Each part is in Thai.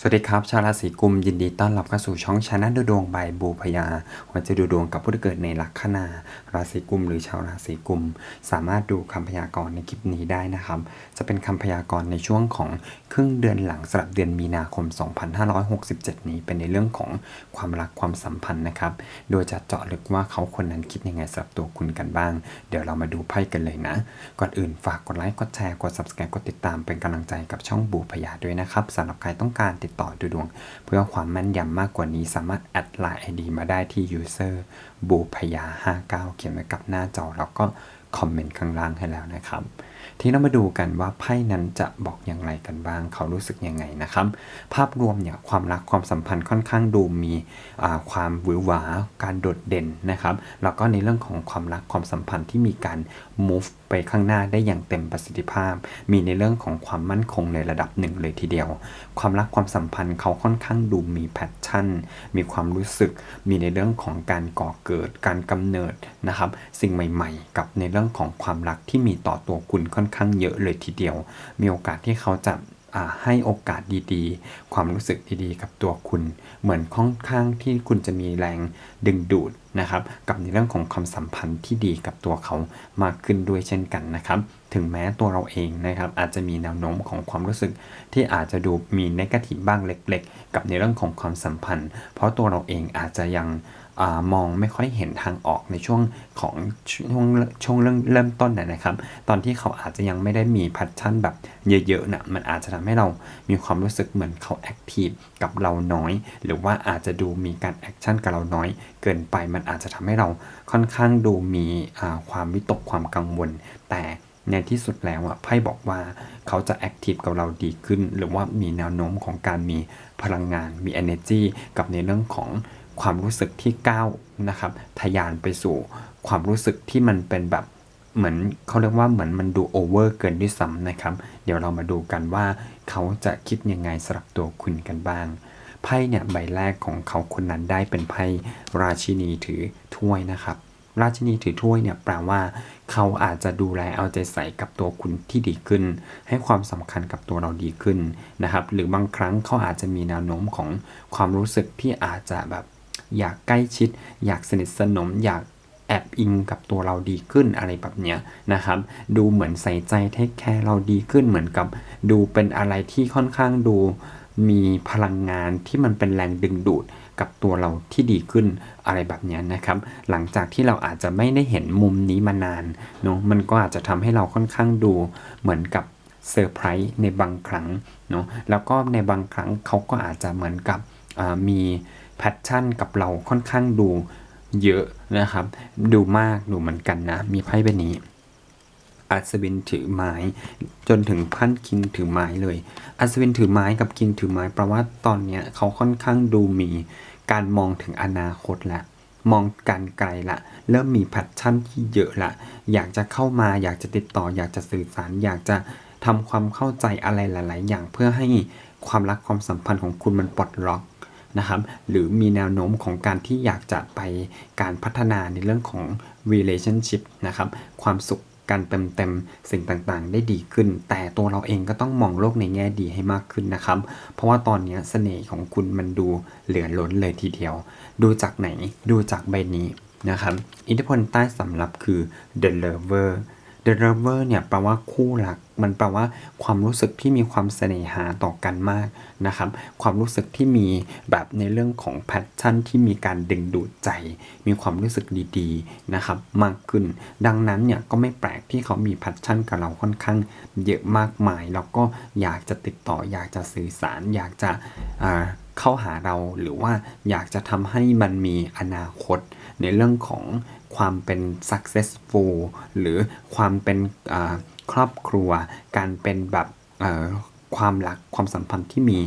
สวัสดีครับ ชาวราศีกุมยินดีต้อนรับเข้าสู่ช่องชานะดูดวงใบบูพยาวันจะดูดวงกับผู้ที่เกิดในลัคนาราศีกุมหรือชาวราศีกุม สามารถดูคำพยากรณ์ในคลิปนี้ได้นะครับ จะเป็นคำพยากรณ์ในช่วงของครึ่งเดือนหลังสำหรับเดือนมีนาคม 2567 นี้เป็นในเรื่องของความรักความสัมพันธ์นะครับ โดยจะเจาะลึกว่าเขาคนนั้นคิดยังไงสำหรับตัวคุณกันบ้าง เดี๋ยวเรามาดูไพ่กันเลยนะ ก่อนอื่นฝากกดไลค์กดแชร์กด subscribe กดติดตามเป็นกำลังใจกับช่องบูพยาด้วยนะครับสำหรับใครต้องการติดต่อดูดวง เพื่อความแม่นยำมากกว่านี้สามารถแอดไลน์ ID มาได้ที่ user บูพยา59 เขียนไว้กับหน้าจอ แล้วก็คอมเมนต์ข้างล่างให้แล้วนะครับ ที่เรามาดูกันว่าไพ่นั้นจะบอกอย่างไรกันบ้าง เขารู้สึกยังไงนะครับ ภาพรวมเนี่ยความรักความสัมพันธ์ค่อนข้างดูมีความหวือหวาการโดดเด่นนะครับแล้วก็ในเรื่องของความรักความสัมพันธ์ที่มีการ move ไปข้างหน้าได้อย่างเต็มประสิทธิภาพ มีในเรื่องของความมั่นคงในระดับหนึ่งเลยทีเดียว ความรักความสัมพันธ์เขาค่อนข้างดูมีแพชชั่น มีความรู้สึก มีในเรื่องของการก่อเกิด การกำเนิดนะครับ สิ่งใหม่ ๆ กับในเรื่องของความรักที่มีต่อตัวคุณค่อนข้างเยอะเลยทีเดียว มีโอกาสที่เขาจะาให้โอกาสดีๆ ความรู้สึกดีๆ กับตัวคุณ เหมือนค่อนข้างที่คุณจะมีแรงดึงดูดนะครับ กับในเรื่องของความสัมพันธ์ที่ดีกับตัวเขามากขึ้นด้วยเช่นกันนะครับ ถึงแม้ตัวเราเองนะครับ อาจจะมีแนวโน้มของความรู้สึกที่อาจจะดูมีนกาทีบ้างเล็ก ๆ กับในเรื่องของความสัมพันธ์ เพราะตัวเราเองอาจจะยัง มองไม่ค่อยเห็นทางออกในช่วงของช่วงช่วงเริ่มเริ่มต้นนะนะครับ ตอนที่เขาอาจจะยังไม่ได้มีพัชชั่นแบบเยอะๆนะมันอาจจะทำให้เรามีความรู้สึกเหมือนเขาแอคทีฟกับเราน้อย หรือว่าอาจจะดูมีการแอคชั่นกับเราน้อย เกินไปมันอาจจะทำให้เราค่อนข้างดูมีความวิตกความกังวล แต่ในที่สุดแล้วอะไพ่บอกว่าเขาจะแอคทีฟกับเราดีขึ้น หรือว่ามีแนวโน้มของการมีพลังงานมี energy กับในเรื่องของ ความรู้สึกที่ก้าวนะครับทะยานไปสู่ความรู้สึกที่มันเป็นแบบเหมือนเขาเรียกว่าเหมือนมันดูโอเวอร์เกินด้วยซ้ำนะครับ เดี๋ยวเรามาดูกันว่าเขาจะคิดยังไงสำหรับตัวคุณกันบ้างไพ่เนี่ยใบแรกของเขาคนนั้นได้เป็นไพ่ราชินีถือถ้วยนะครับ ราชินีถือถ้วยเนี่ยแปลว่า เขาอาจจะดูแลเอาใจใส่กับตัวคุณที่ดีขึ้น ให้ความสำคัญกับตัวเราดีขึ้นนะครับ หรือบางครั้งเขาอาจจะมีแนวโน้มของความรู้สึกที่อาจจะแบบ อยากใกล้ชิด อยากสนิทสนม อยากแอบอิงกับตัวเราดีขึ้นอะไรแบบเนี้ยนะครับ ดูเหมือนใส่ใจเทคแคร์เราดีขึ้นเหมือนกับ ดูเป็นอะไรที่ค่อนข้างดูมีพลังงานที่มันเป็นแรงดึงดูดกับตัวเราที่ดีขึ้นอะไรแบบเนี้ยนะครับ หลังจากที่เราอาจจะไม่ได้เห็นมุมนี้มานานเนาะมันก็อาจจะทำให้เราค่อนข้างดูเหมือนกับเซอร์ไพรส์ในบางครั้งเนาะแล้วก็ในบางครั้งเขาก็อาจจะเหมือนกับมี แพชชั่นกับเราค่อนข้างดูเยอะนะครับ ดูมากดูเหมือนกันนะ มีไพ่ใบนี้อัศวินถือไม้จนถึงพันคิงถือไม้เลย อัศวินถือไม้กับคิงถือไม้แปลว่าตอนเนี้ยเขาค่อนข้างดูมีการมองถึงอนาคตละมองการไกลละ เริ่มมีแพชชั่นที่เยอะละ อยากจะเข้ามาอยากจะติดต่อ อยากจะสื่อสาร อยากจะทำความเข้าใจอะไรหลาย ๆ อย่างเพื่อให้ความรักความสัมพันธ์ของคุณมันปลดล็อก นะครับ หรือมีแนวโน้มของการที่อยากจะไปการพัฒนาในเรื่องของ relationship นะครับ ความสุขการเติมเต็มสิ่งต่างๆ ได้ดีขึ้น แต่ตัวเราเองก็ต้องมองโลกในแง่ดีให้มากขึ้นนะครับ เพราะว่าตอนนี้เสน่ห์ของคุณมันดูเหลือล้นเลยทีเดียว ดูจากไหน ดูจากใบนี้นะครับ อิทธิพลใต้สำรับคือ the lover The lover เนี่ยแปลว่าคู่รัก มันแปลว่าความรู้สึกที่มีความเสน่หาต่อกันมากนะครับ ความรู้สึกที่มีแบบในเรื่องของแพชชั่นที่มีการดึงดูดใจ มีความรู้สึกดีๆนะครับมากขึ้น ดังนั้นเนี่ยก็ไม่แปลกที่เขามีแพชชั่นกับเราค่อนข้างเยอะมากมาย แล้วก็อยากจะติดต่อ อยากจะสื่อสาร อยากจะเข้าหาเราหรือว่าอยากจะทำให้มันมีอนาคตในเรื่องของ ความเป็น successful หรือความเป็นครอบครัว การเป็นแบบความรักความสัมพันธ์ที่มี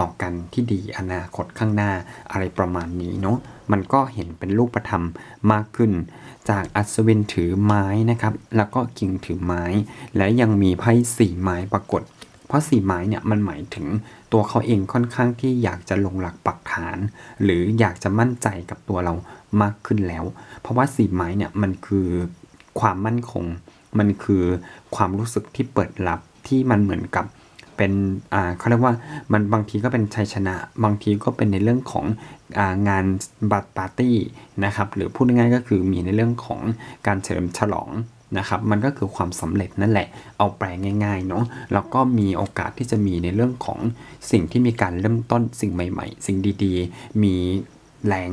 ต่อกันที่ดีอนาคตข้างหน้าอะไรประมาณนี้เนาะมันก็เห็นเป็นรูปธรรมมากขึ้น จากอัศวินถือไม้นะครับ แล้วก็กิ่งถือไม้ และยังมีไพ่สี่ไม้ปรากฏ เพราะสีไม้เนี่ยมันหมายถึงตัวเขาเองค่อนข้างที่อยากจะลงหลักปักฐาน หรืออยากจะมั่นใจกับตัวเรามากขึ้นแล้ว เพราะว่าสีไม้เนี่ยมันคือความมั่นคง มันคือความรู้สึกที่เปิดรับที่มันเหมือนกับเป็นอ่าเขาเรียกว่ามันบางทีก็เป็นชัยชนะ บางทีก็เป็นในเรื่องของอ่างานบัตรปาร์ตี้นะครับหรือพูดง่ายๆก็คือมีในเรื่องของการเฉลิมฉลอง นะครับมันก็คือความสำเร็จนั่นแหละ เอาแปลง่ายๆเนาะแล้วก็มีโอกาสที่จะมีในเรื่องของสิ่งที่มีการเริ่มต้นสิ่งใหม่ ๆ สิ่งดีๆ มีแรง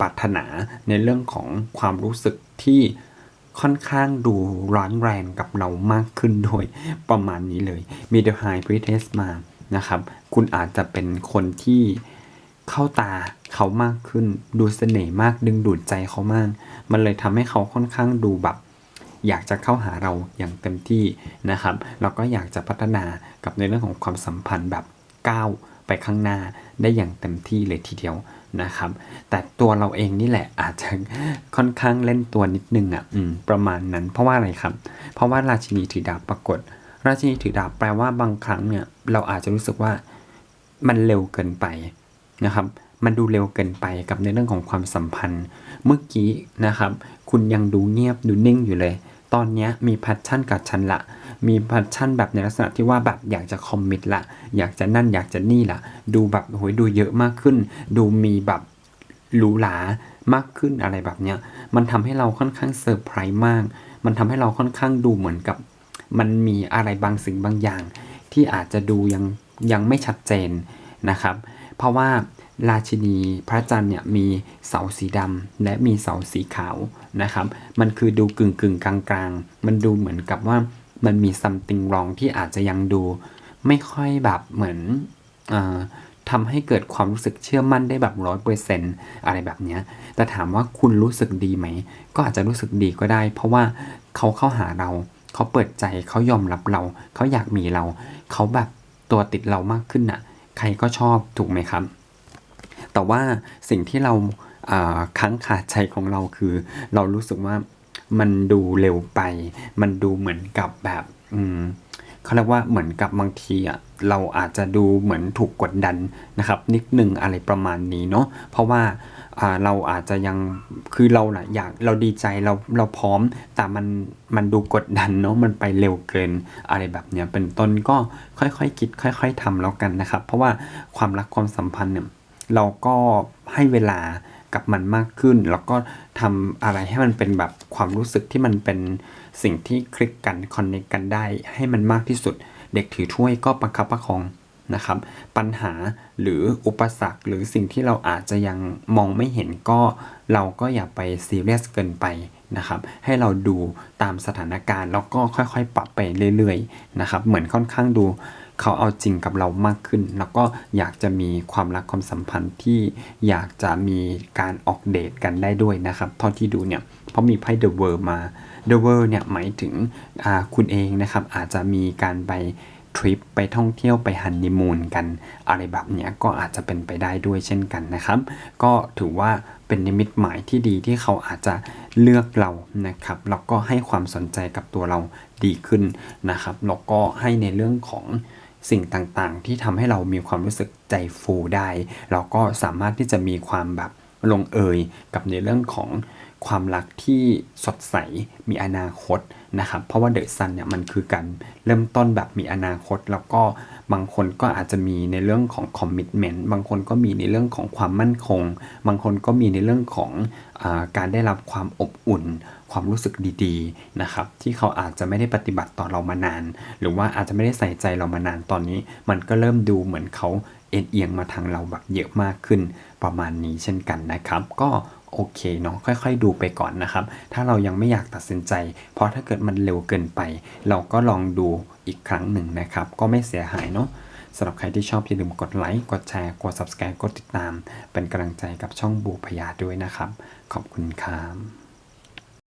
ปรารถนาในเรื่องของความรู้สึกที่ค่อนข้างดูร้อนแรงกับเรามากขึ้นโดยประมาณนี้เลยมี The High p r e t e s t มานะครับ คุณอาจจะเป็นคนที่เข้าตาเขามากขึ้น ดูเสน่ห์มากดึงดูดใจเขามาก มันเลยทำให้เขาค่อนข้างดูแบบ อยากจะเข้าหาเราอย่างเต็มที่นะครับแล้วก็อยากจะพัฒนากับในเรื่องของความสัมพันธ์แบบก้าวไปข้างหน้าได้อย่างเต็มที่เลยทีเดียวนะครับ แต่ตัวเราเองนี่แหละอาจจะค่อนข้างเล่นตัวนิดนึงอะประมาณนั้นเพราะว่าอะไรครับ เพราะว่าราชินีถือดาบปรากฏ ราชินีถือดาบแปลว่าบางครั้งเนี่ยเราอาจจะรู้สึกว่ามันเร็วเกินไปนะครับมันดูเร็วเกินไปกับในเรื่องของความสัมพันธ์ เมื่อกี้นะครับ คุณยังดูเงียบดูนิ่งอยู่เลย ตอนนี้มีแพชชั่นกับฉันละ มีแพชชั่นแบบในลักษณะที่ว่าแบบอยากจะคอมมิตละ อยากจะนั่นอยากจะนี่ละ ดูแบบโหยดูเยอะมากขึ้น ดูมีแบบหรูหรามากขึ้นอะไรแบบเนี้ย มันทำให้เราค่อนข้างเซอร์ไพรส์มาก มันทำให้เราค่อนข้างดูเหมือนกับ มันมีอะไรบางสิ่งบางอย่าง ที่อาจจะดูยังยังไม่ชัดเจนนะครับ เพราะว่า ราชินีพระจันทร์เนี่ยมีเสาสีดำและมีเสาสีขาวนะครับ มันคือดูกึ่งกึ่งๆกลางๆมันดูเหมือนกับว่ามันมี something wrong ที่อาจจะยังดู ไม่ค่อยแบบเหมือนอาทำให้เกิดความรู้สึกเชื่อมั่นได้แบบร้อยเปอร์เซนต์อะไรแบบเนี้ย แต่ถามว่าคุณรู้สึกดีไหม ก็อาจจะรู้สึกดีก็ได้ เพราะว่าเขาเข้าหาเรา เขาเปิดใจ เขายอมรับเรา เขาอยากมีเรา เขาแบบตัวติดเรามากขึ้นน่ะ ใครก็ชอบถูกไหมครับ แต่ว่าสิ่งที่เราค้างคาใจของเราคือ เรารู้สึกว่ามันดูเร็วไป มันดูเหมือนกับแบบอืมเขาเรียกว่าเหมือนกับบางทีอะเราอาจจะดูเหมือนถูกกดดันนะครับ นิดหนึ่งอะไรประมาณนี้เนาะเพราะว่าเราอาจจะยังคือเราน่ะอยากเราดีใจเราเราพร้อม แต่มันมันดูกดดันเนาะมันไปเร็วเกินอะไรแบบเนี้ยเป็นต้นก็ค่อยๆคคิด ค่อย ๆทำแล้วกันนะครับ เพราะว่าความรักความสัมพันธ์เนี่ย เราก็ให้เวลากับมันมากขึ้น แล้วก็ทำอะไรให้มันเป็นแบบความรู้สึกที่มันเป็นสิ่งที่คลิกกันคอนเนคกันได้ ให้มันมากที่สุด เด็กถือถ้วยก็ประคับประคองนะครับ ปัญหาหรืออุปสรรคหรือสิ่งที่เราอาจจะยังมองไม่เห็นก็ เราก็อย่าไปซีเรียสเกินไป นะครับ ให้เราดูตามสถานการณ์แล้วก็ค่อยๆ ปรับไปเรื่อยๆนะครับ เหมือนค่อนข้างดูเขาเอาจริงกับเรามากขึ้น แล้วก็อยากจะมีความรักความสัมพันธ์ที่อยากจะมีการออกเดทกันได้ด้วยนะครับเท่าที่ดูเนี่ยเพราะมีไพ่ The World มา The World เนี่ยหมายถึงคุณเองนะครับอาจจะมีการไป ทริปไปท่องเที่ยวไปฮันนีมูนกันอะไรแบบเนี้ยก็อาจจะเป็นไปได้ด้วยเช่นกันนะครับ ก็ถือว่าเป็นนิมิตหมายที่ดีที่เขาอาจจะเลือกเรานะครับแล้วก็ให้ความสนใจกับตัวเราดีขึ้นนะครับแล้วก็ให้ในเรื่องของสิ่งต่างๆ ที่ทำให้เรามีความรู้สึกใจฟูได้ เราก็สามารถที่จะมีความแบบลงเอยกับในเรื่องของ ความรักที่สดใสมีอนาคตนะครับ เพราะว่าเดอะซันเนี่ยมันคือการเริ่มต้นแบบมีอนาคต แล้วก็บางคนก็อาจจะมีในเรื่องของคอมมิชเมนต์บางคนก็มีในเรื่องของความมั่นคง บางคนก็มีในเรื่องของอาการได้รับความอบอุ่น ความรู้สึกดีๆนะครับที่เขาอาจจะไม่ได้ปฏิบัติต่อเรามานาน หรือว่าอาจจะไม่ได้ใส่ใจเรามานานตอนนี้ มันก็เริ่มดูเหมือนเขาเอ็นเอียงมาทางเราแบบเยอะมากขึ้นประมาณนี้เช่นกันนะครับ ก็ โอเคเนาะค่อยๆ ดูไปก่อนนะครับ ถ้าเรายังไม่อยากตัดสินใจ เพราะถ้าเกิดมันเร็วเกินไป เราก็ลองดูอีกครั้งหนึ่งนะครับ ก็ไม่เสียหายเนาะสำหรับใครที่ชอบอย่าลืมกดไลค์กดแชร์กด subscribe กดติดตาม เป็นกำลังใจกับช่องบูพยาด้วยนะครับ ขอบคุณครับ